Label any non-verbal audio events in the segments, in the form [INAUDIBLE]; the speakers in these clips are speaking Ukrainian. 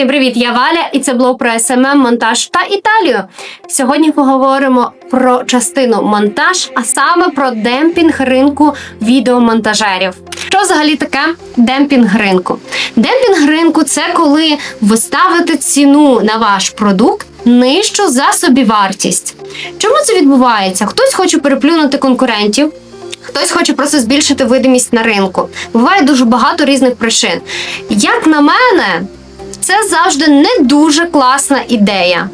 Всім привіт, я Валя, і це блог про СММ, монтаж та Італію. Сьогодні поговоримо про частину монтаж, а саме про демпінг ринку відеомонтажерів. Що взагалі таке демпінг ринку? Демпінг ринку це коли ви ставите ціну на ваш продукт нижчу за собівартість. Чому це відбувається? Хтось хоче переплюнути конкурентів. Хтось хоче просто збільшити видимість на ринку. Буває дуже багато різних причин. Як на мене, це завжди не дуже класна ідея.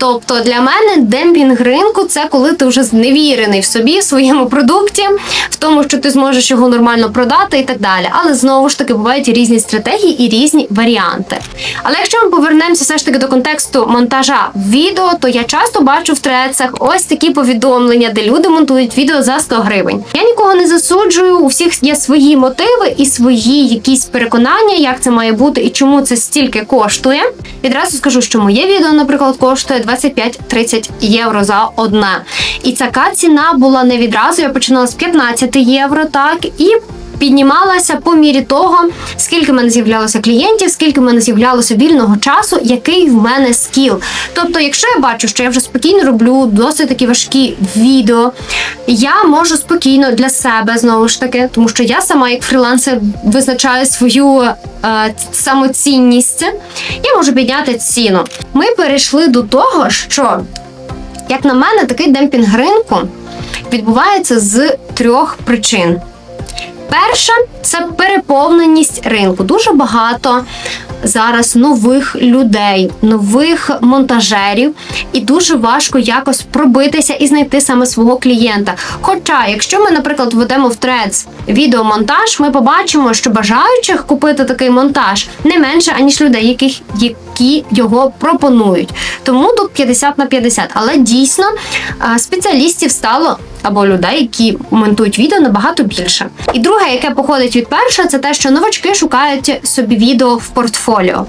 Тобто для мене демпінг ринку це коли ти вже зневірений в собі, в своєму продукті, в тому, що ти зможеш його нормально продати і так далі. Але знову ж таки бувають різні стратегії і різні варіанти. Але якщо ми повернемося все ж таки до контексту монтажа відео, то я часто бачу в трецах ось такі повідомлення, де люди монтують відео за 100 гривень. Я нікого не засуджую, у всіх є свої мотиви і свої якісь переконання, як це має бути і чому це стільки коштує. Відразу скажу, що моє відео, наприклад, коштує 25-30 євро за одне. І така ціна була не відразу. Я починала з 15 євро, так і. Піднімалася по мірі того, скільки в мене з'являлося клієнтів, скільки в мене з'являлося вільного часу, який в мене скіл. Тобто, якщо я бачу, що я вже спокійно роблю досить такі важкі відео, я можу спокійно для себе знову ж таки, тому що я сама як фрілансер визначаю свою е, самоцінність, я можу підняти ціну. Ми перейшли до того, що, як на мене, такий демпінг ринку відбувається з трьох причин. Перша це переповненість ринку. Дуже багато зараз нових людей, нових монтажерів, і дуже важко якось пробитися і знайти саме свого клієнта. Хоча, якщо ми, наприклад, введемо в трец відеомонтаж, ми побачимо, що бажаючих купити такий монтаж не менше, аніж людей, яких які його пропонують. Тому тут 50 на 50. Але дійсно спеціалістів стало або людей, які монтують відео набагато більше. І друге, яке походить від першого, це те, що новачки шукають собі відео в портфоліо.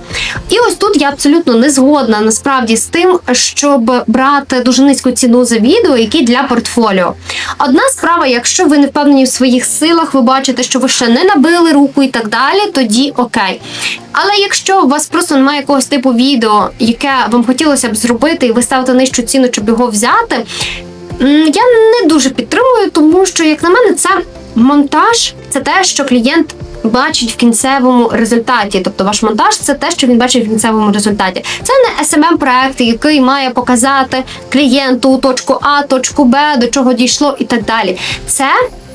І ось тут я абсолютно не згодна насправді з тим, щоб брати дуже низьку ціну за відео, які для портфоліо. Одна справа, якщо ви не впевнені в своїх силах, ви бачите, що ви ще не набили руку і так далі, тоді окей. Але якщо у вас просто немає якогось типу відео, яке вам хотілося б зробити, і ви ставите нижчу ціну, щоб його взяти, я не дуже підтримую, тому що, як на мене, це монтаж це те, що клієнт бачить в кінцевому результаті. Тобто ваш монтаж це те, що він бачить в кінцевому результаті. Це не smm проект який має показати клієнту точку А, точку Б, до чого дійшло і так далі. Це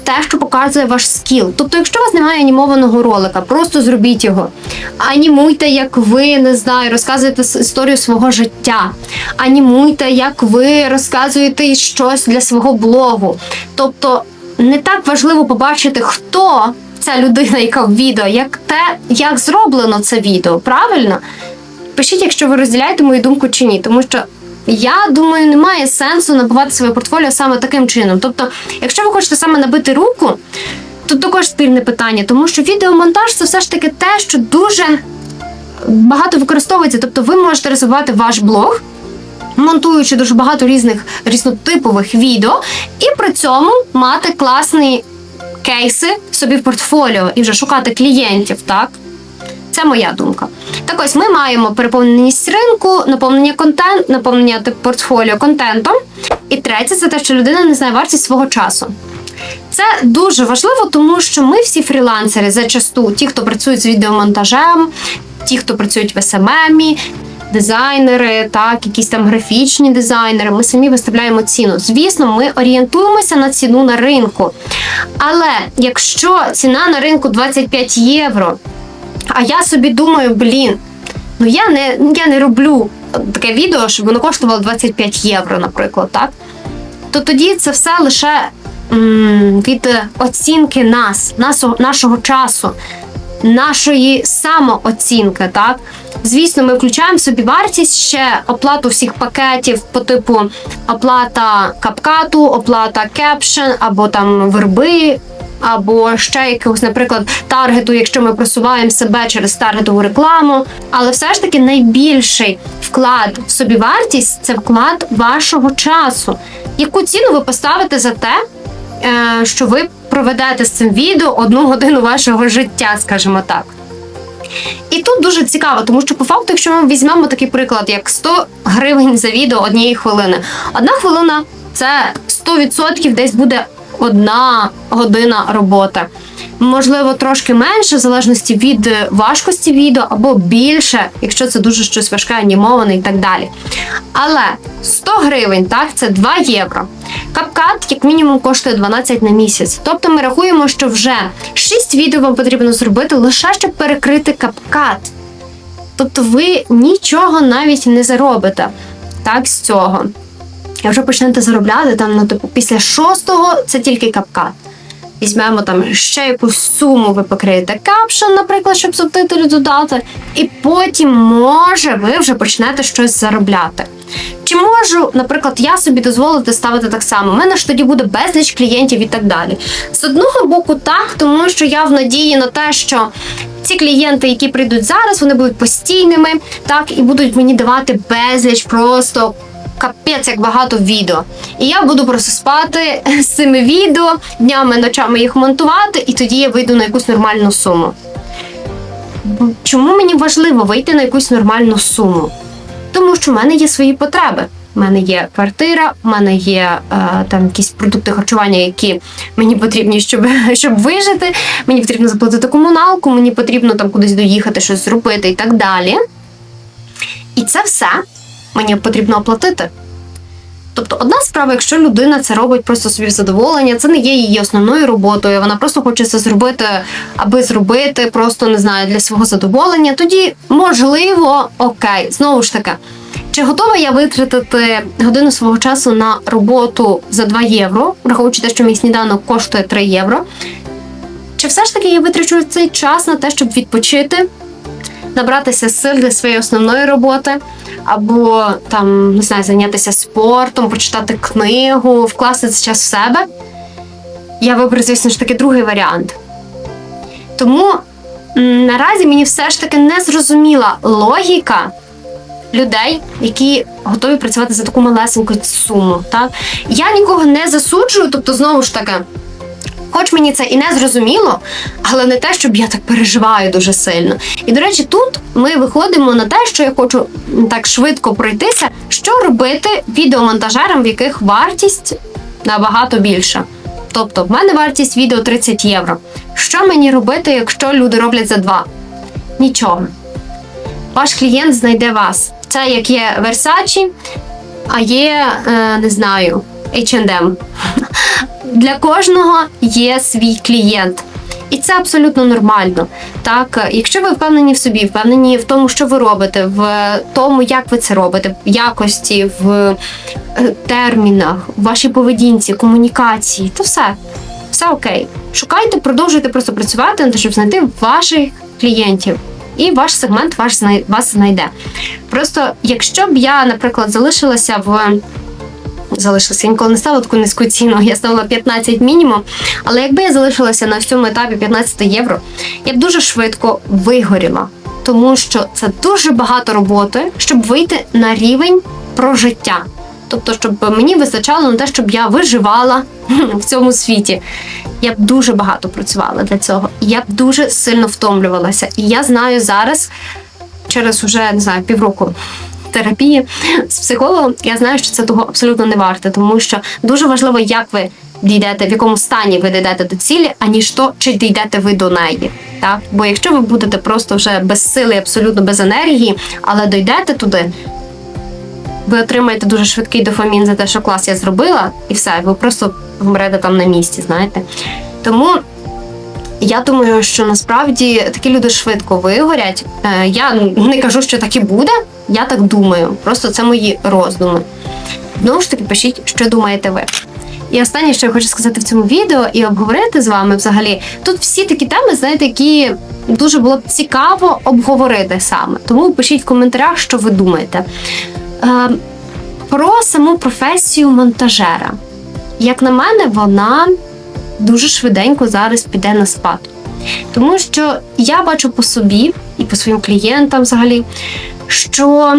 те, що показує ваш скіл. Тобто, якщо у вас немає анімованого ролика, просто зробіть його. Анімуйте, як ви не знаю, розказуєте історію свого життя. Анімуйте, як ви розказуєте щось для свого блогу. Тобто не так важливо побачити, хто ця людина, яка в відео, як те, як зроблено це відео. Правильно? Пишіть, якщо ви розділяєте мою думку чи ні, тому що я думаю, немає сенсу набивати своє портфоліо саме таким чином. Тобто, якщо ви хочете саме набити руку, то також спільне питання, тому що відеомонтаж це все ж таки те, що дуже багато використовується. Тобто, ви можете розвивати ваш блог. Монтуючи дуже багато різних різнотипових відео, і при цьому мати класні кейси собі в портфоліо і вже шукати клієнтів, так? Це моя думка. Так ось ми маємо переповненість ринку, наповнення контент, наповнення портфоліо контентом. І третє це те, що людина не знає вартість свого часу. Це дуже важливо, тому що ми всі фрілансери зачасту, ті, хто працюють з відеомонтажем, ті, хто працюють в СММі, дизайнери, так, якісь там графічні дизайнери, ми самі виставляємо ціну. Звісно, ми орієнтуємося на ціну на ринку. Але якщо ціна на ринку 25 євро, а я собі думаю, блін, ну я не я не роблю таке відео, щоб воно коштувало 25 євро, наприклад, так? То тоді це все лише м від оцінки нас, нашого, нашого часу, нашої самооцінки, так? Звісно, ми включаємо собі вартість ще оплату всіх пакетів по типу оплата капкату, оплата кепшен або там верби або ще якогось, наприклад, таргету, якщо ми просуваємо себе через таргетову рекламу. Але все ж таки найбільший вклад в собівартість це вклад вашого часу. Яку ціну ви поставите за те, е, що ви проведете з цим відео одну годину вашого життя, скажімо так. І тут дуже цікаво, тому що по факту, якщо ми візьмемо такий приклад, як 100 гривень за відео однієї хвилини, одна хвилина це 100% десь буде одна година роботи. Можливо, трошки менше, в залежності від важкості відео, або більше, якщо це дуже щось важке, анімоване і так далі. Але 100 гривень, так, це 2 євро. Капкат, як мінімум, коштує 12 на місяць. Тобто ми рахуємо, що вже 6 відео вам потрібно зробити лише щоб перекрити капкат. Тобто ви нічого навіть не заробите так, з цього. Вже почнете заробляти там, ну, типу, після шостого це тільки капкат. Візьмемо там ще якусь суму, ви покриєте капшн, наприклад, щоб субтитри додати, і потім, може, ви вже почнете щось заробляти. Чи можу, наприклад, я собі дозволити ставити так само? У мене ж тоді буде безліч клієнтів і так далі. З одного боку, так, тому що я в надії на те, що ці клієнти, які прийдуть зараз, вони будуть постійними, так, і будуть мені давати безліч просто. Капець, як багато відео. І я буду просто спати з цими відео, днями, ночами їх монтувати, і тоді я вийду на якусь нормальну суму. Чому мені важливо вийти на якусь нормальну суму? Тому що в мене є свої потреби. У мене є квартира, в мене є е, там якісь продукти харчування, які мені потрібні, щоб [LAUGHS] щоб вижити. Мені потрібно заплатити комуналку, мені потрібно там кудись доїхати, щось зробити і так далі. І це все мені потрібно оплатити. Тобто, одна справа, якщо людина це робить просто собі задоволення, це не є її основною роботою. Вона просто хоче це зробити, аби зробити, просто не знаю, для свого задоволення. Тоді можливо, окей, знову ж таки. Чи готова я витратити годину свого часу на роботу за 2 євро, враховуючи те, що мій сніданок коштує 3 євро? Чи все ж таки я витрачу цей час на те, щоб відпочити, набратися сил для своєї основної роботи, або там не знаю, зайнятися спортом, почитати книгу, вкласти цей час в себе? Я виберу, звісно ж таки, другий варіант. Тому наразі мені все ж таки не зрозуміла логіка людей, які готові працювати за таку малесеньку суму. Так? Я нікого не засуджую, тобто, знову ж таки, хоч мені це і не зрозуміло, але не те, щоб я так переживаю дуже сильно. І, до речі, тут ми виходимо на те, що я хочу так швидко пройтися, що робити відеомонтажерам, в яких вартість набагато більша. Тобто, в мене вартість відео 30 євро. Що мені робити, якщо люди роблять за 2? Нічого. Ваш клієнт знайде вас. Це як є Versace, а є, е, не знаю, H&M. Для кожного є свій клієнт. І це абсолютно нормально. Так, якщо ви впевнені в собі, впевнені в тому, що ви робите, в тому, як ви це робите, в якості, в е, термінах, в вашій поведінці, комунікації, то все. Все окей. Шукайте, продовжуйте просто працювати щоб знайти ваших клієнтів. І ваш сегмент ваш вас знайде. Просто якщо б я, наприклад, залишилася в залишилася, я ніколи не ставила таку низьку ціну, я ставила 15 мінімум. Але якби я залишилася на всьому етапі 15 євро, я б дуже швидко вигоріла, тому що це дуже багато роботи, щоб вийти на рівень прожиття. Тобто, щоб мені вистачало на те, щоб я виживала в цьому світі. Я б дуже багато працювала для цього. Я б дуже сильно втомлювалася. І я знаю зараз, через уже не знаю, півроку терапії з психологом, я знаю, що це того абсолютно не варте, тому що дуже важливо, як ви дійдете, в якому стані ви дійдете до цілі, аніж то, чи дійдете ви до неї. Так? Бо якщо ви будете просто вже без сили, абсолютно без енергії, але дійдете туди, ви отримаєте дуже швидкий дофамін за те, що клас я зробила, і все, ви просто вмрете там на місці, знаєте. Тому я думаю, що насправді такі люди швидко вигорять. Е, Я не кажу, що так і буде. Я так думаю. Просто це мої роздуми. Знову ж таки, пишіть, що думаєте ви. І останнє, що я хочу сказати в цьому відео і обговорити з вами взагалі. Тут всі такі теми, знаєте, які дуже було б цікаво обговорити саме. Тому пишіть в коментарях, що ви думаєте. Е, Про саму професію монтажера. Як на мене, вона дуже швиденько зараз піде на спад. Тому що я бачу по собі і по своїм клієнтам взагалі, що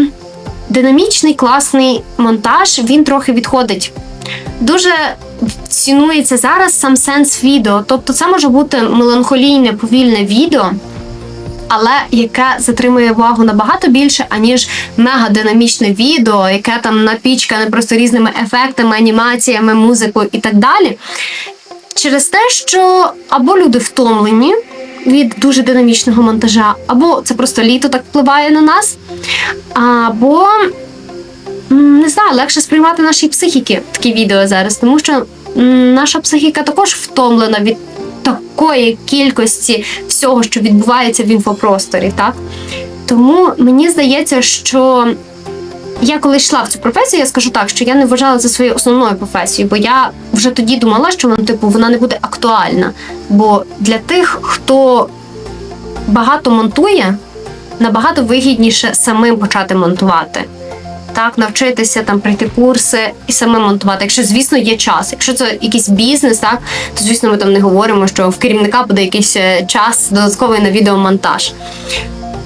динамічний класний монтаж він трохи відходить. Дуже цінується зараз сам сенс відео. Тобто, це може бути меланхолійне, повільне відео, але яке затримує увагу набагато більше, аніж мегадинамічне відео, яке там напічкане просто різними ефектами, анімаціями, музикою і так далі. Через те, що або люди втомлені від дуже динамічного монтажа, або це просто літо так впливає на нас, або не знаю, легше сприймати нашій психіки такі відео зараз, тому що наша психіка також втомлена від такої кількості всього, що відбувається в інфопросторі, так? Тому мені здається, що я коли йшла в цю професію, я скажу так, що я не вважала це своєю основною професією, бо я вже тоді думала, що вона, типу, вона не буде актуальна. Бо для тих, хто багато монтує, набагато вигідніше самим почати монтувати. Так, навчитися там пройти курси і самим монтувати. Якщо, звісно, є час. Якщо це якийсь бізнес, так то звісно, ми там не говоримо, що в керівника буде якийсь е, час додатковий на відеомонтаж.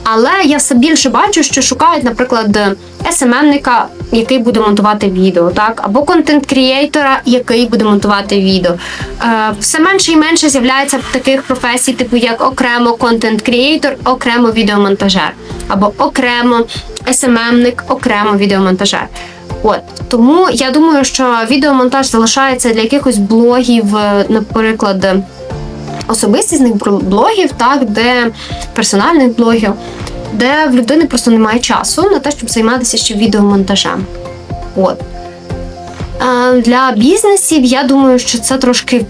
Але я все більше бачу, що шукають, наприклад, СММника, який буде монтувати відео, так, або контент-крієйтора, який буде монтувати відео. Е, все менше і менше з'являється таких професій, типу як окремо контент-крієйтор, окремо відеомонтажер, або окремо СММник, окремо відеомонтажер. От тому я думаю, що відеомонтаж залишається для якихось блогів, наприклад особистісних блогів, так, де персональних блогів, де в людини просто немає часу на те, щоб займатися ще відеомонтажем. От. Для бізнесів я думаю, що це трошки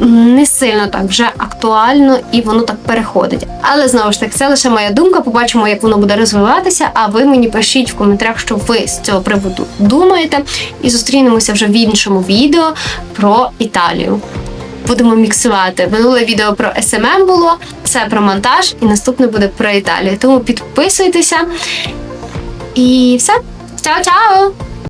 не сильно так вже актуально і воно так переходить. Але знову ж таки, це лише моя думка. Побачимо, як воно буде розвиватися. А ви мені пишіть в коментарях, що ви з цього приводу думаєте. І зустрінемося вже в іншому відео про Італію будемо міксувати. Минуле відео про SMM було, це про монтаж, і наступне буде про Італію. Тому підписуйтеся. І все. Чао-чао!